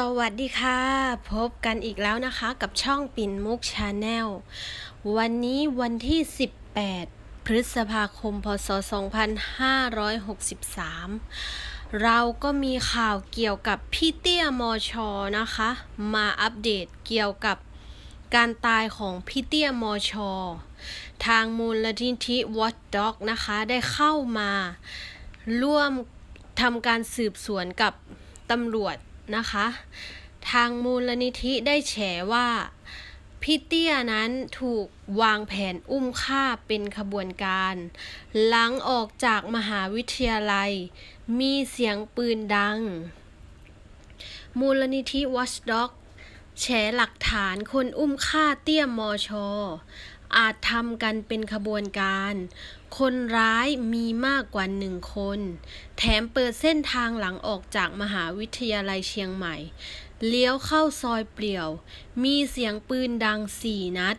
สวัสดีค่ะ พบกันอีกแล้วนะคะกับช่องปิ่นมุกชาแนลวันนี้วันที่ 18 พฤษภาคม พศ 2563 เราก็มีข่าวเกี่ยวกับพี่เตี้ยมอชอนะคะ มาอัปเดตเกี่ยวกับการตายของพี่เตี้ยมอชอทางมูลนิธิ Watch Dog นะคะ ได้เข้ามาร่วมทำการสืบสวนกับตำรวจ นะคะ ทางมูลนิธิได้แฉว่าพี่เตี้ยนั้นถูกวางแผนอุ้มฆ่าเป็นขบวนการ หลังออกจากมหาวิทยาลัย มีเสียงปืนดัง มูลนิธิ Watchdog แฉหลักฐานคนอุ้มฆ่าเตี้ยมอชอ อาจทำกันเป็นขบวนการ คนร้ายมีมากกว่าหนึ่งคน แถมเปิดเส้นทางหลังออกจากมหาวิทยาลัยเชียงใหม่ เลี้ยวเข้าซอยเปลี่ยว มีเสียงปืนดังสี่นัด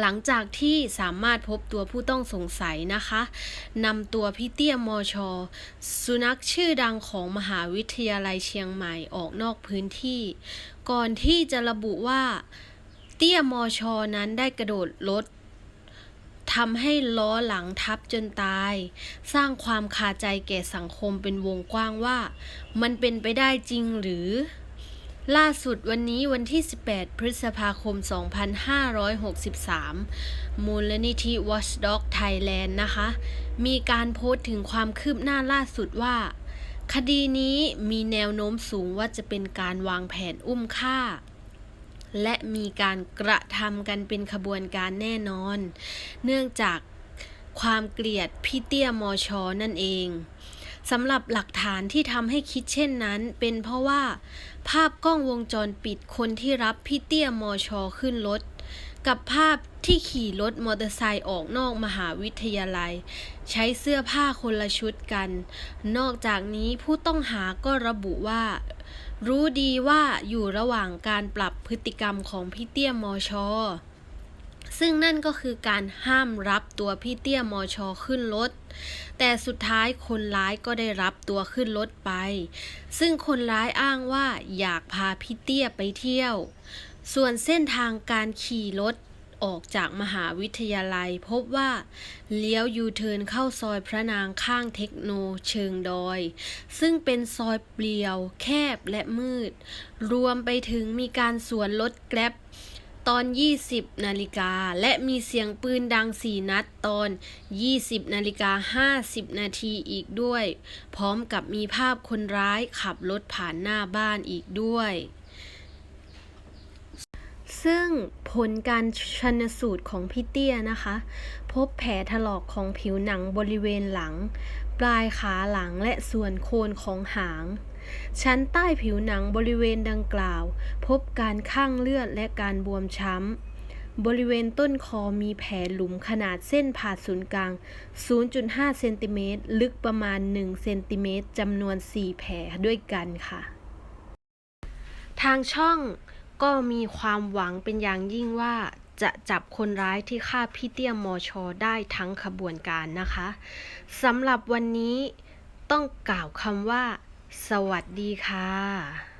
หลังจากที่สามารถพบตัวผู้ต้องสงสัยนะคะ นำตัวพี่เตี้ยมอชอสุนัขชื่อดังของมหาวิทยาลัยเชียงใหม่ออกนอกพื้นที่ ก่อนที่จะระบุว่า เตี้ยมอชอนั้นได้กระโดดรถทำให้ล้อหลังทับจนตาย สร้างความคาใจแก่สังคมเป็นวงกว้างว่า มันเป็นไปได้จริงหรือ ล่าสุดวันนี้วันที่ 18 พฤษภาคม 2563 มูลนิธิ Watchdog Thailand นะคะ มีการโพสต์ถึงความคืบหน้าล่าสุดว่า คดีนี้มีแนวโน้มสูงว่าจะเป็นการวางแผนอุ้มฆ่า และมีการกระทำกันเป็นขบวนการแน่นอน เนื่องจากความเกลียดพี่เตี้ยมอชอนั่นเองสำหรับหลักฐานที่ทำให้คิดเช่นนั้น เป็นเพราะว่า ภาพกล้องวงจรปิดคนที่รับพี่เตี้ยมอชอขึ้นรถ กับภาพที่ขี่รถมอเตอร์ไซค์ออกนอกมหาวิทยาลัย ใช้เสื้อผ้าคนละชุดกัน นอกจากนี้ผู้ต้องหาก็ระบุว่า รู้ดีว่าอยู่ระหว่างการปรับพฤติกรรมของพี่เตี้ยมอชอซึ่งนั่นก็คือการห้ามรับตัวพี่เตี้ยมอชอขึ้นรถ แต่สุดท้ายคนร้ายก็ได้รับตัวขึ้นรถไป ซึ่งคนร้ายอ้างว่าอยากพาพี่เตี้ยไปเที่ยว ส่วนเส้นทางการขี่รถ ออกจากมหาวิทยาลัย พบว่าเลี้ยวยูเทิร์นเข้าซอยพระนางข้างเทคโนเชิงดอย ซึ่งเป็นซอยเปลี่ยว แคบและมืด รวมไปถึงมีการสวนรถแกร็บตอน 20 นาฬิกา และมีเสียงปืนดัง 4 นัดตอน 20 นาฬิกา 50 นาทีอีกด้วย พร้อมกับมีภาพคนร้ายขับรถผ่านหน้าบ้านอีกด้วย ซึ่งผลการชันสูตรของพี่เตี้ยนะคะ พบแผลถลอกของผิวหนังบริเวณหลัง ปลายขาหลังและส่วนโคนของหาง ชั้นใต้ผิวหนังบริเวณดังกล่าว พบการข้างเลือดและการบวมช้ำ บริเวณต้นคอมีแผลหลุมขนาดเส้นผ่าศูนย์กลาง 0.5 เซนติเมตรลึกประมาณ 1 เซนติเมตรจำนวน 4 แผลด้วยกันค่ะ ทางช่อง ก็มีความหวังเป็นอย่างยิ่งว่าจะจับคนร้ายที่ฆ่าพี่เตี้ยมอชอได้ทั้งขบวนการนะคะสำหรับวันนี้ต้องกล่าวคำว่า สวัสดีค่ะ